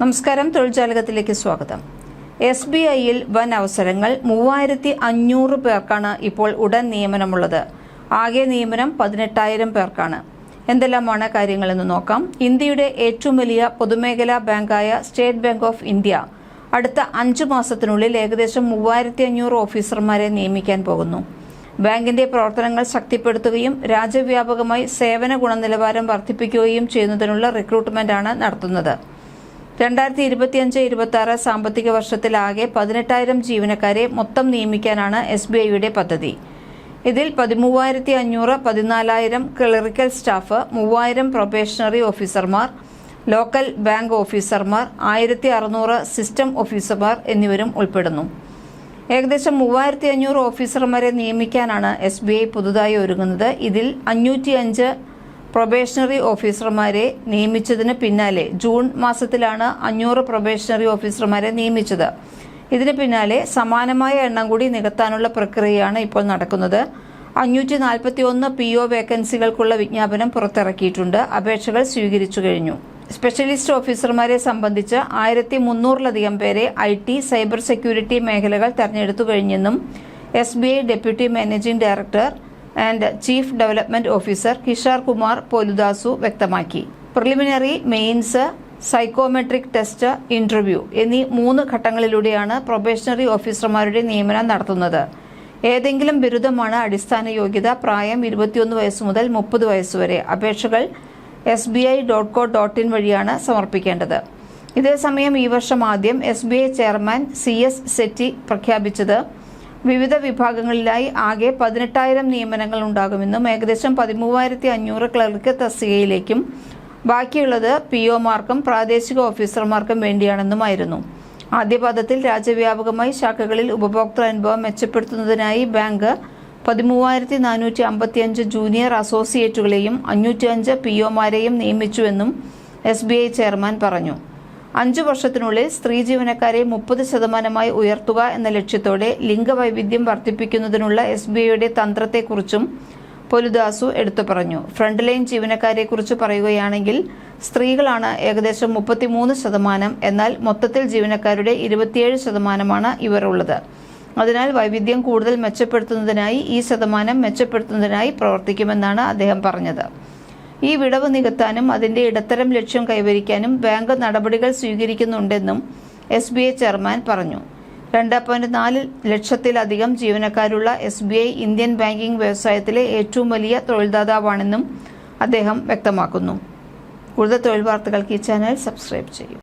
നമസ്കാരം തൊഴിൽ ജാലകത്തിലേക്ക് സ്വാഗതം. എസ് ബി ഐയിൽ വൻ അവസരങ്ങൾ മൂവായിരത്തി അഞ്ഞൂറ് പേർക്കാണ് ഇപ്പോൾ ഉടൻ നിയമനമുള്ളത്. ആകെ നിയമനം പതിനെട്ടായിരം പേർക്കാണ്. എന്തെല്ലാമാണ് കാര്യങ്ങളെന്ന് നോക്കാം. ഇന്ത്യയുടെ ഏറ്റവും വലിയ പൊതുമേഖലാ ബാങ്കായ സ്റ്റേറ്റ് ബാങ്ക് ഓഫ് ഇന്ത്യ അടുത്ത അഞ്ച് മാസത്തിനുള്ളിൽ ഏകദേശം മൂവായിരത്തി അഞ്ഞൂറ് ഓഫീസർമാരെ നിയമിക്കാൻ പോകുന്നു. ബാങ്കിന്റെ പ്രവർത്തനങ്ങൾ ശക്തിപ്പെടുത്തുകയും രാജ്യവ്യാപകമായി സേവന ഗുണനിലവാരം വർദ്ധിപ്പിക്കുകയും ചെയ്യുന്നതിനുള്ള റിക്രൂട്ട്മെന്റാണ് നടത്തുന്നത്. രണ്ടായിരത്തി ഇരുപത്തിയഞ്ച് ഇരുപത്തി ആറ് സാമ്പത്തിക വർഷത്തിലാകെ പതിനെട്ടായിരം ജീവനക്കാരെ മൊത്തം നിയമിക്കാനാണ് എസ് ബി ഐയുടെ പദ്ധതി. ഇതിൽ പതിമൂവായിരത്തി അഞ്ഞൂറ് പതിനാലായിരം ക്ലറിക്കൽ സ്റ്റാഫ് മൂവായിരം പ്രൊബേഷണറി ഓഫീസർമാർ ലോക്കൽ ബാങ്ക് ഓഫീസർമാർ ആയിരത്തി അറുന്നൂറ് സിസ്റ്റം ഓഫീസർമാർ എന്നിവരും ഉൾപ്പെടുന്നു. ഏകദേശം മൂവായിരത്തി അഞ്ഞൂറ് ഓഫീസർമാരെ നിയമിക്കാനാണ് എസ് ബി ഐ പുതുതായി ഒരുങ്ങുന്നത്. ഇതിൽ അഞ്ഞൂറ്റി അഞ്ച് പ്രൊബേഷണറി ഓഫീസർമാരെ നിയമിച്ചതിന് പിന്നാലെ ജൂൺ മാസത്തിലാണ് അഞ്ഞൂറ് പ്രൊബേഷണറി ഓഫീസർമാരെ നിയമിച്ചത്. ഇതിന് പിന്നാലെ സമാനമായ എണ്ണം കൂടി നികത്താനുള്ള പ്രക്രിയയാണ് ഇപ്പോൾ നടക്കുന്നത്. അഞ്ഞൂറ്റി നാൽപ്പത്തി ഒന്ന് പി ഒ വേക്കൻസികൾക്കുള്ള വിജ്ഞാപനം പുറത്തിറക്കിയിട്ടുണ്ട്. അപേക്ഷകൾ സ്വീകരിച്ചു കഴിഞ്ഞു. സ്പെഷ്യലിസ്റ്റ് ഓഫീസർമാരെ സംബന്ധിച്ച് ആയിരത്തി മുന്നൂറിലധികം പേരെ ഐ ടി സൈബർ സെക്യൂരിറ്റി മേഖലകൾ തെരഞ്ഞെടുത്തു കഴിഞ്ഞെന്നും S B I deputy managing director and chief development officer Kishore Kumar Poludasu വ്യക്തമാക്കി. Preliminary mains psychometric test interview എന്നീ മൂന്ന് ഘട്ടങ്ങളിലൂടെയാണ് പ്രൊബേഷണറി ഓഫീസർമാരുടെ നിയമനം നടത്തുന്നത്. ഏതെങ്കിലും ബിരുദമാണ് അടിസ്ഥാന യോഗ്യത പ്രായം ഇരുപത്തിയൊന്ന് വയസ്സ് മുതൽ മുപ്പത് വയസ്സുവരെ അപേക്ഷകൾ S B I dot co dot in വഴിയാണ് സമർപ്പിക്കേണ്ടത്. ഇതേസമയം ഈ വർഷം ആദ്യം S B I chairman C S Setty പ്രഖ്യാപിച്ചത്. വിവിധ വിഭാഗങ്ങളിലായി ആകെ പതിനെട്ടായിരം നിയമനങ്ങൾ ഉണ്ടാകുമെന്നും ഏകദേശം പതിമൂവായിരത്തി അഞ്ഞൂറ് ക്ലർക്ക് തസ്തികയിലേക്കും ബാക്കിയുള്ളത് പി ഒമാർക്കും പ്രാദേശിക ഓഫീസർമാർക്കും വേണ്ടിയാണെന്നുമായിരുന്നു. ആദ്യപാദത്തിൽ രാജ്യവ്യാപകമായി ശാഖകളിൽ ഉപഭോക്തൃ അനുഭവം മെച്ചപ്പെടുത്തുന്നതിനായി ബാങ്ക് പതിമൂവായിരത്തി നാനൂറ്റി അമ്പത്തിയഞ്ച് ജൂനിയർ അസോസിയേറ്റുകളെയും അഞ്ഞൂറ്റി അഞ്ച് പി ഒമാരെയും നിയമിച്ചുവെന്നും എസ് ബി ഐ ചെയർമാൻ പറഞ്ഞു. അഞ്ചു വർഷത്തിനുള്ളിൽ സ്ത്രീ ജീവനക്കാരെ മുപ്പത് ശതമാനമായി ഉയർത്തുക എന്ന ലക്ഷ്യത്തോടെ ലിംഗവൈവിധ്യം വർദ്ധിപ്പിക്കുന്നതിനുള്ള എസ് ബി ഐയുടെ തന്ത്രത്തെക്കുറിച്ചും പൊലുദാസു എടുത്തു പറഞ്ഞു. ഫ്രണ്ട് ലൈൻ ജീവനക്കാരെക്കുറിച്ച് പറയുകയാണെങ്കിൽ സ്ത്രീകളാണ് ഏകദേശം മുപ്പത്തിമൂന്ന് ശതമാനം എന്നാൽ മൊത്തത്തിൽ ജീവനക്കാരുടെ ഇരുപത്തിയേഴ് ശതമാനമാണ് ഇവർ ഉള്ളത് അതിനാൽ വൈവിധ്യം കൂടുതൽ മെച്ചപ്പെടുത്തുന്നതിനായി ഈ ശതമാനം മെച്ചപ്പെടുത്തുന്നതിനായി പ്രവർത്തിക്കുമെന്നാണ് അദ്ദേഹം പറഞ്ഞത്. ഈ വിടവ് നികത്താനും അതിന്റെ ഇടത്തരം ലക്ഷ്യം കൈവരിക്കാനും ബാങ്ക് നടപടികൾ സ്വീകരിക്കുന്നുണ്ടെന്നും എസ് ബി ഐ ചെയർമാൻ പറഞ്ഞു. രണ്ട് പോയിന്റ് നാല് ലക്ഷത്തിലധികം ജീവനക്കാരുള്ള S B I Indian banking വ്യവസായത്തിലെ ഏറ്റവും വലിയ തൊഴിൽദാതാവാണെന്നും അദ്ദേഹം വ്യക്തമാക്കുന്നു. കൂടുതൽ തൊഴിൽ വാർത്തകൾക്ക് ഈ ചാനൽ സബ്സ്ക്രൈബ് ചെയ്യും.